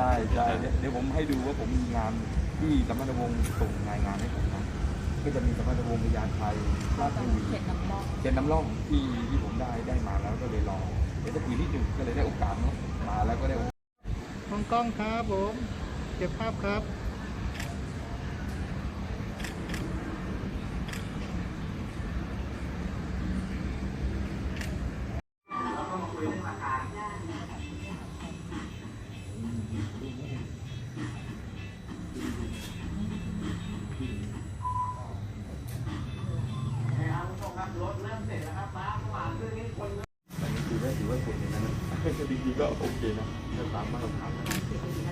ใช่เดี๋ยวเดี๋ยวผมให้ดูว่าผมมีงานที่สมรวงศ์ส่งรายงานให้ผมนะก็จะมีสมรวงศ์พยานไทยราชบุรีเขตน้ำรองเจนน้ำร่องที่ที่ผมได้ได้มาแล้วก็เลยรอเดี๋ยวจะคุยนิดหนึ่งก็เลยได้โอกาสเนาะมาแล้วก็ได้โอกาสมองกล้องครับผมเก็บภาพครับ ก็โอเคนะถ้าตามมาตรฐานนะนี่ไง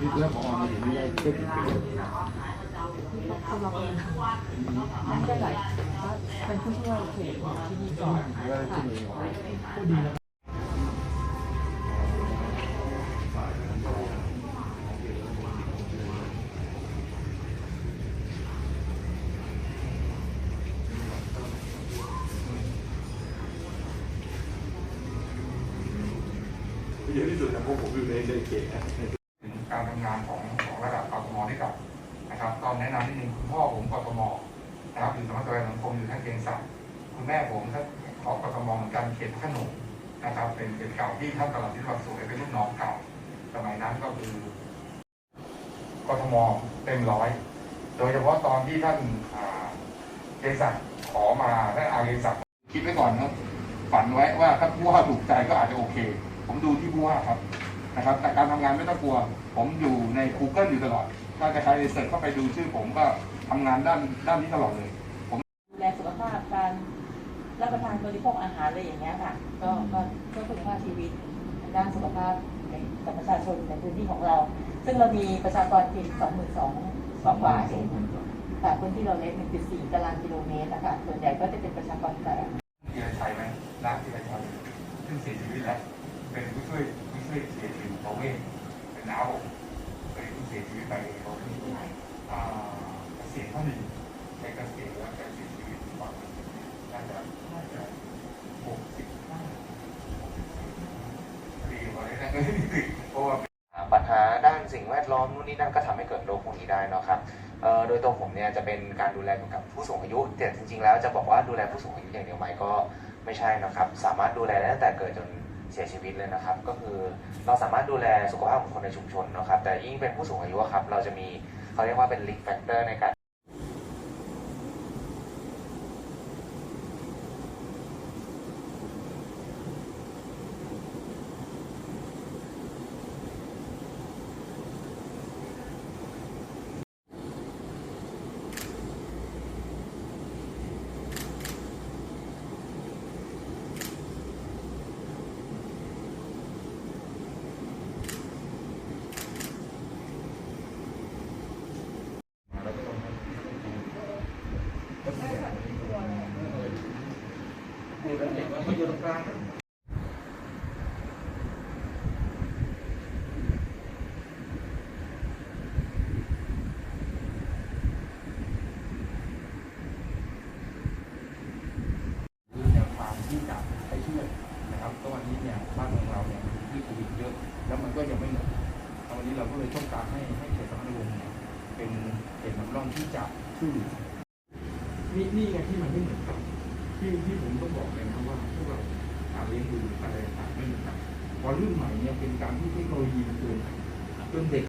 นี่แล้วพอมาถึงนี่ได้ได้กี่ปีแล้วสำหรับเองนั่นก็เลยเป็นผู้ช่วยเขตที่นี่ก่อนว่า เยอะที่สุดนะพวกผมอยู่ในในเขตนะถึงการทำงานของของระดับกทมนี่ก่อนนะครับก็แนะนำนิดนึงคุณพ่อผมกทมนะครับอยู่สำนักงานสังคมอยู่ท่านเกรียงศักดิ์คุณแม่ผมท่านของกทมเหมือนกันเขตขนงนะครับ เป็นเขตเก่าที่ท่านตลอดที่วังสวยเป็นลูกน้องเก่าสมัยนั้นก็คือกทมเต็มร้อย โดยเฉพาะตอนที่ท่านเกรียงศักดิ์ขอมาท่านอาเกรียงศักดิ์คิดไว้ก่อนนะฝันไว้ว่าถ้าผู้ว่าถูกใจก็อาจจะโอเค ผมดูที่ผู้ว่าครับนะครับ แต่การทำงานไม่ต้องกลัว ผมอยู่ใน Google อยู่ตลอด ถ้าใครเสิร์ชเข้าไปดูชื่อผมก็ทำงานด้านด้านนี้ตลอดเลย ผมดูแลสุขภาพการรับประทานบริโภคอาหารอะไรอย่างเงี้ยค่ะ ก็ก็เพื่อคุณภาพชีวิตด้านสุขภาพของประชาชนในพื้นที่ของเรา ซึ่งเรามีประชากรเพียงสองหมื่นสองสองกว่าเองค่ะพื้นที่เราเล็กหนึ่งจุดสี่ตารางกิโลเมตรนะคะส่วนใหญ่ก็จะเป็นประชากรแฝง ธีรชัยไหมรักธีรชัยซึ่งเสียชีวิตแล้ว เป็นผู้ช่วยผู้ช่วยเสียชีวิตประเวศเป็นน้าผมเป็นผู้เสียชีวิตไปเขาที่อ่าเกษียณเท่าหนึ่งแกเกษียณแล้วแกเสียชีวิตก่อนน่าจะน่าจะหกสิบห้าปีกว่านี้นะ เพราะว่าปัญหาด้านสิ่งแวดล้อมนู่นนี่นั่นก็ทำให้เกิดโรคพวกนี้ได้เนาะครับโดยตัวผมเนี่ยจะเป็นการดูแลเกี่ยวกับผู้สูงอายุแต่จริงๆ แล้วจะบอกว่าดูแลผู้สูงอายุอย่างเดียวไหมก็ไม่ใช่นะครับ สามารถดูแลได้ตั้งแต่เกิดจนเสียชีวิตเลยนะครับ ก็คือเราสามารถดูแลสุขภาพของคนในชุมชนเนาะครับ แต่ยิ่งเป็นผู้สูงอายุครับ เราจะมีเขาเรียกว่าเป็น risk factor ในการ แนวทางที่จะไปช่วยนะครับก็วันนี้เนี่ยบ้านของเราเนี่ยมีที่โควิดเยอะ แล้วมันก็ยังไม่หมดเอาวันนี้เราก็เลยต้องการให้ให้เขตสมรวงศ์เนี่ยเป็นเขตนำร่องที่จะช่วยเหลือนี่นี่ไงที่มันไม่เหมือนกัน ที่ที่ผมต้องบอกเลยนะว่าพวกเราการเลี้ยงดูอะไรต่างๆไม่เหมือนกันพอรุ่นใหม่เนี่ยเป็นการที่เทคโนโลยีมันเกินจนเด็ก